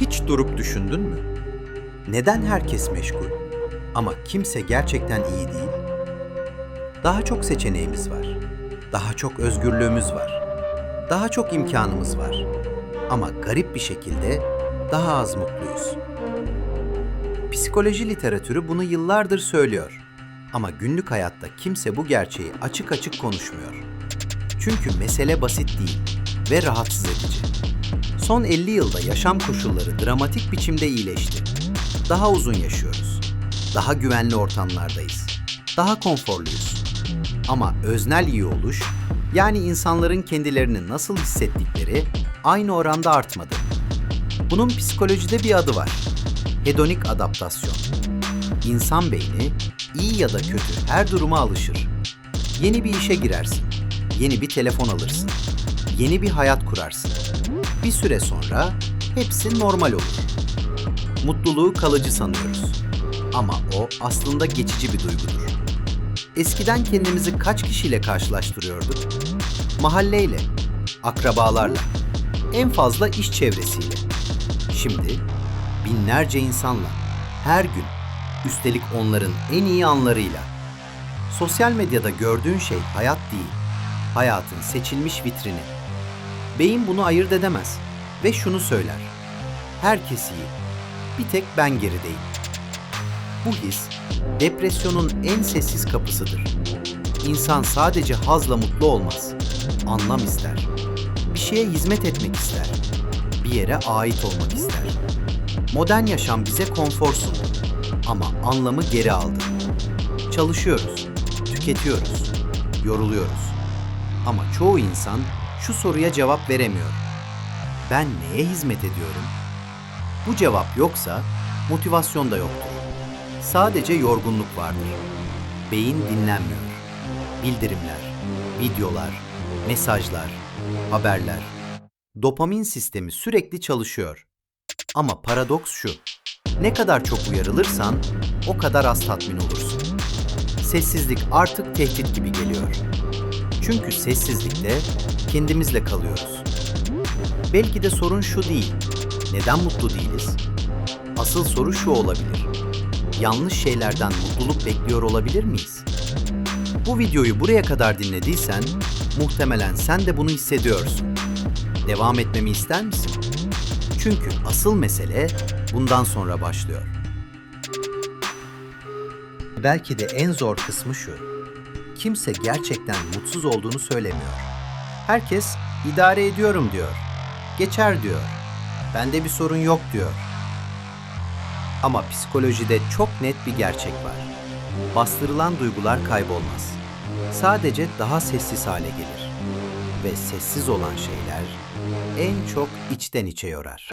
Hiç durup düşündün mü? Neden herkes meşgul ama kimse gerçekten iyi değil? Daha çok seçeneğimiz var. Daha çok özgürlüğümüz var. Daha çok imkanımız var. Ama garip bir şekilde daha az mutluyuz. Psikoloji literatürü bunu yıllardır söylüyor. Ama günlük hayatta kimse bu gerçeği açık açık konuşmuyor. Çünkü mesele basit değil ve rahatsız edici. Son 50 yılda yaşam koşulları dramatik biçimde iyileşti. Daha uzun yaşıyoruz. Daha güvenli ortamlardayız. Daha konforluyuz. Ama öznel iyi oluş, yani insanların kendilerini nasıl hissettikleri aynı oranda artmadı. Bunun psikolojide bir adı var. Hedonik adaptasyon. İnsan beyni iyi ya da kötü her duruma alışır. Yeni bir işe girersin. Yeni bir telefon alırsın. Yeni bir hayat kurarsın. Bir süre sonra hepsi normal olur. Mutluluğu kalıcı sanıyoruz. Ama o aslında geçici bir duygudur. Eskiden kendimizi kaç kişiyle karşılaştırıyorduk? Mahalleyle, akrabalarla, en fazla iş çevresiyle. Şimdi binlerce insanla, her gün, üstelik onların en iyi anlarıyla. Sosyal medyada gördüğün şey hayat değil, hayatın seçilmiş vitrini. Beyin bunu ayırt edemez ve şunu söyler. Herkes iyi, bir tek ben gerideyim. Bu his, depresyonun en sessiz kapısıdır. İnsan sadece hazla mutlu olmaz, anlam ister. Bir şeye hizmet etmek ister, bir yere ait olmak ister. Modern yaşam bize konfor sundu ama anlamı geri aldı. Çalışıyoruz, tüketiyoruz, yoruluyoruz. Ama çoğu insan şu soruya cevap veremiyor. Ben neye hizmet ediyorum? Bu cevap yoksa motivasyon da yoktur. Sadece yorgunluk vardır. Beyin dinlenmiyor. Bildirimler, videolar, mesajlar, haberler. Dopamin sistemi sürekli çalışıyor. Ama paradoks şu. Ne kadar çok uyarılırsan o kadar az tatmin olursun. Sessizlik artık tehdit gibi geliyor. Çünkü sessizlikte kendimizle kalıyoruz. Belki de sorun şu değil. Neden mutlu değiliz? Asıl soru şu olabilir. Yanlış şeylerden mutluluk bekliyor olabilir miyiz? Bu videoyu buraya kadar dinlediysen muhtemelen sen de bunu hissediyorsun. Devam etmemi ister misin? Çünkü asıl mesele bundan sonra başlıyor. Belki de en zor kısmı şu. Kimse gerçekten mutsuz olduğunu söylemiyor. Herkes idare ediyorum diyor. Geçer diyor. Bende bir sorun yok diyor. Ama psikolojide çok net bir gerçek var. Bastırılan duygular kaybolmaz. Sadece daha sessiz hale gelir. Ve sessiz olan şeyler en çok içten içe yorar.